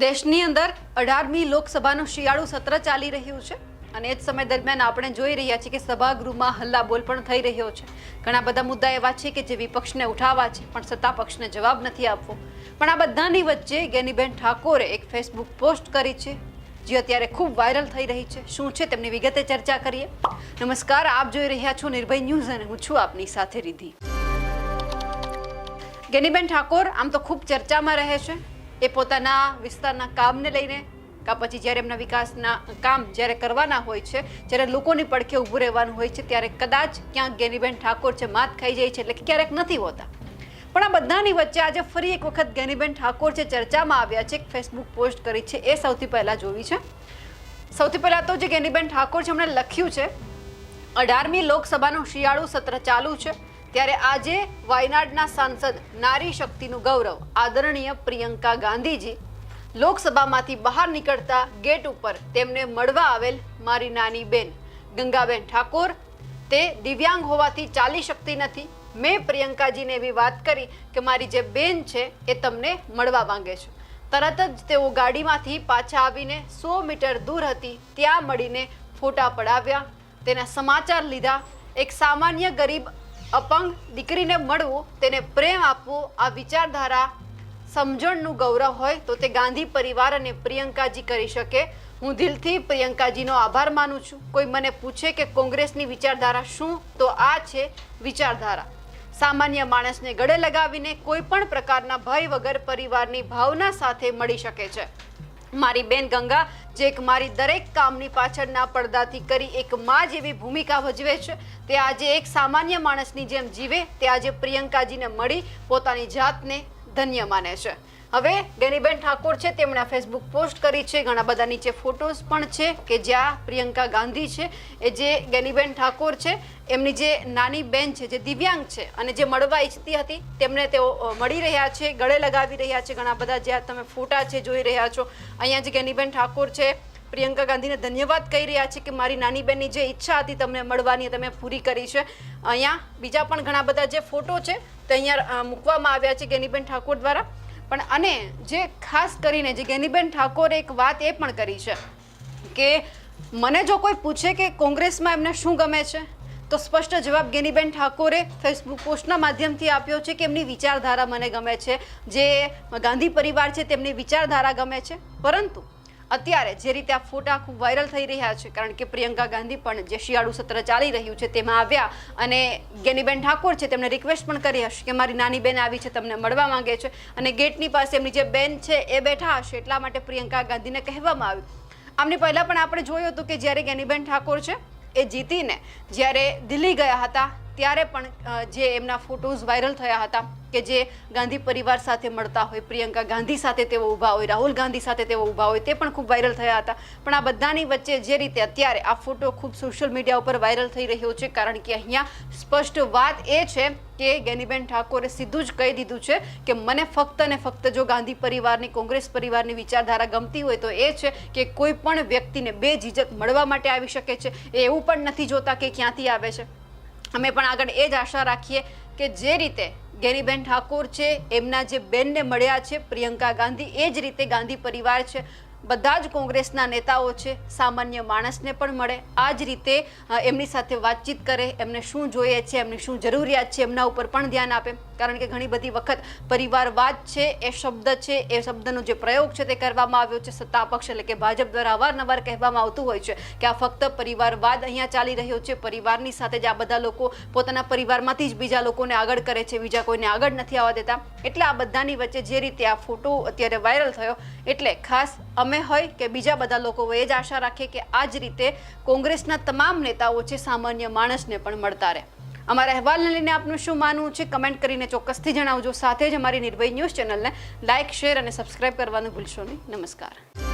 દેશની અંદર અઢારમી લોકસભાનું શિયાળુ સત્ર ચાલી રહ્યું છે અને એ જ સમય દરમિયાન આપણે જોઈ રહ્યા છીએ કે સભાગૃહમાં હલ્લાબોલ પણ થઈ રહ્યો છે. ઘણા બધા મુદ્દા એવા છે કે જે વિપક્ષને ઉઠાવવા છે, પણ સત્તા પક્ષને જવાબ નથી આપવો. પણ આ બધાની વચ્ચે ગેનીબેન ઠાકોરે એક ફેસબુક પોસ્ટ કરી છે, જે અત્યારે ખૂબ વાયરલ થઈ રહી છે. શું છે તેમની વિગતે ચર્ચા કરીએ? નમસ્કાર, આપ જોઈ રહ્યા છો નિર્ભય ન્યૂઝ અને હું છું આપની સાથે રિધિ ગેનીબેન ઠાકોર, આમ તો ખૂબ ચર્ચામાં રહે છે. એ પોતાના વિસ્તારના કામને લઈને, કા પછી જ્યારે એમના વિકાસના કામ જ્યારે કરવાના હોય છે, જ્યારે લોકોની પડખે ઊભું રહેવાનું હોય છે, ત્યારે કદાચ ક્યાંક ગેનીબેન ઠાકોર છે, માત ખાઈ જાય છે, એટલે ક્યારેક નથી હોતા. પણ આ બધાની વચ્ચે આજે ફરી એક વખત ગેનીબેન ઠાકોર છે ચર્ચામાં આવ્યા છે, એક ફેસબુક પોસ્ટ કરી છે, એ સૌથી પહેલાં જોવી છે. સૌથી પહેલાં તો જે ગેનીબેન ઠાકોર છે, એમણે લખ્યું છે, અઢારમી લોકસભાનું શિયાળુ સત્ર ચાલુ છે ત્યારે આજે વાયનાડના સાંસદ નારી શક્તિનું ગૌરવ, આદરણીય પ્રિયંકા ગાંધીજી લોકસભામાંથી બહાર નીકળતા ગેટ ઉપર તેમને મળવા આવેલ મારી નાની બેન. ગંગાબેન ઠાકોર, તે દિવ્યાંગ હોવાથી ચાલી શકતી નથી. મેં પ્રિયંકાજીને એવી વાત કરી કે મારી જે બેન છે એ તમને મળવા માંગે છે. તરત જ તેઓ ગાડીમાંથી પાછા આવીને સો મીટર દૂર હતી, ત્યાં મળીને ફોટા પડાવ્યા. તેના સમાચાર લીધા, એક સામાન્ય ગરીબ અપંગ દીકરીને મળવું, તેને પ્રેમ આપવો, આ વિચારધારા સમજણનું ગૌરવ હોય તો તે ગાંધી પરિવાર અને પ્રિયંકાજી કરી શકે. હું દિલથી પ્રિયંકાજીનો આભાર માનું છું. કોઈ મને પૂછે કે કોંગ્રેસની વિચારધારા શું, તો આ છે વિચારધારા. સામાન્ય માણસને ગળે લગાવીને કોઈ પણ પ્રકારના ભય વગર પરિવારની ભાવના સાથે મળી શકે છે. મારી બેન ગંગા, જે એક મારી દરેક કામની પાછળના પડદાથી કરી એક માં જેવી ભૂમિકા ભજવે છે, તે આજે એક સામાન્ય માણસની જેમ જીવે, તે આજે પ્રિયંકાજીને મળી, પોતાની જાતને ધન્ય માને છે. હવે ગેનીબેન ઠાકોર છે, તેમણે ફેસબુક પોસ્ટ કરી છે, ઘણા બધા નીચે ફોટોઝ પણ છે કે જ્યાં પ્રિયંકા ગાંધી છે, એ જે ગેનીબેન ઠાકોર છે, એમની જે નાની બેન છે, જે દિવ્યાંગ છે અને જે મળવા ઈચ્છતી હતી, તેમને તેઓ મળી રહ્યા છે, ગળે લગાવી રહ્યા છે, ઘણા બધા જ્યાં તમે ફોટા છે, જોઈ રહ્યા છો. અહીંયા જે ગેનીબેન ઠાકોર છે, પ્રિયંકા ગાંધીને ધન્યવાદ કહી રહ્યા છે કે મારી નાની બેનની જે ઈચ્છા હતી તમને મળવાની તમે પૂરી કરી છે. અહીંયા બીજા પણ ઘણા બધા જે ફોટો છે, તે અહીંયા મૂકવામાં આવ્યા છે ગેનીબેન ઠાકોર દ્વારા. પણ અને જે ખાસ કરીને જે ગેનીબેન ઠાકોરે એક વાત એ પણ કરી છે કે મને જો કોઈ પૂછે કે કોંગ્રેસમાં એમને શું ગમે છે, તો સ્પષ્ટ જવાબ ગેનીબેન ઠાકોરે ફેસબુક પોસ્ટના માધ્યમથી આપ્યો છે કે એમની વિચારધારા મને ગમે છે, જે ગાંધી પરિવાર છે તેમની વિચારધારા ગમે છે. પરંતુ અત્યારે જે રીતે આ ફોટા ખૂબ વાયરલ થઈ રહ્યા છે, કારણ કે પ્રિયંકા ગાંધી પણ જે શિયાળુ સત્ર ચાલી રહ્યું છે તેમાં આવ્યા અને ગેનીબેન ઠાકોર છે તેમણે રિક્વેસ્ટ પણ કરી હશે કે મારી નાની બેન આવી છે, તમને મળવા માંગે છે અને ગેટની પાસે એમની જે બેન છે એ બેઠા હશે એટલા માટે પ્રિયંકા ગાંધીને કહેવામાં આવ્યું. આમની પહેલાં પણ આપણે જોયું હતું કે જ્યારે ગેનીબેન ઠાકોર છે એ જીતીને જ્યારે દિલ્હી ગયા હતા ત્યારે પણ જે એમના ફોટોઝ વાયરલ થયા હતા કે જે ગાંધી પરિવાર સાથે મળતા હોય, પ્રિયંકા ગાંધી સાથે તેઓ ઊભા હોય, રાહુલ ગાંધી સાથે તેઓ ઊભા હોય, તે પણ ખૂબ વાયરલ થયા હતા. પણ આ બધાની વચ્ચે જે રીતે અત્યારે આ ફોટો ખૂબ સોશિયલ મીડિયા ઉપર વાયરલ થઈ રહ્યો છે, કારણ કે અહીંયા સ્પષ્ટ વાત એ છે કે ગેનીબેન ઠાકોરે સીધું જ કહી દીધું છે કે મને ફક્ત ને ફક્ત જો ગાંધી પરિવારની, કોંગ્રેસ પરિવારની વિચારધારા ગમતી હોય તો એ છે કે કોઈ પણ વ્યક્તિને બે ઝીઝક મળવા માટે આવી શકે છે. એ એવું પણ નથી જોતા કે ક્યાંથી આવે છે. અમે પણ આગળ એ જ આશા રાખીએ કે જે રીતે ગેરીબેન ઠાકોર છે, એમના જે બેનને મળ્યા છે, પ્રિયંકા ગાંધી, એ જ રીતે ગાંધી પરિવાર છે. બધા જ કોંગ્રેસના નેતાઓ છે, સામાન્ય માણસને પણ મળે. આ જ રીતે એમની સાથે વાતચીત કરે, એમને શું જોઈએ છે, એમની શું જરૂરિયાત છે, એમના ઉપર પણ ધ્યાન આપે. કારણ કે ઘણી બધી વખત પરિવારવાદ છે, એ શબ્દ છે, એ શબ્દનો જે પ્રયોગ છે તે કરવામાં આવ્યો છે, સત્તા પક્ષ એટલે કે ભાજપ દ્વારા અવારનવાર કહેવામાં આવતું હોય છે કે આ ફક્ત પરિવારવાદ અહીંયા ચાલી રહ્યો છે. પરિવારની સાથે જ આ બધા લોકો પોતાના પરિવારમાંથી જ બીજા લોકોને આગળ કરે છે, બીજા કોઈને આગળ નથી આવવા દેતા. એટલે આ બધાની વચ્ચે જે રીતે આ ફોટો અત્યારે વાયરલ થયો, એટલે ખાસ અમે હોય કે બીજા બધા લોકો એ જ આશા રાખીએ કે આ જ રીતે કોંગ્રેસના તમામ નેતાઓ છે, સામાન્ય માણસને પણ મળતા રહે. અમારા અહેવાલને લઈને આપનું શું માનવું છે? કમેન્ટ કરીને ચોક્કસથી જણાવજો. સાથે જ અમારી નિર્ભય ન્યૂઝ ચેનલને લાઇક, શેર અને સબસ્ક્રાઇબ કરવાનું ભૂલશો નહીં. નમસ્કાર.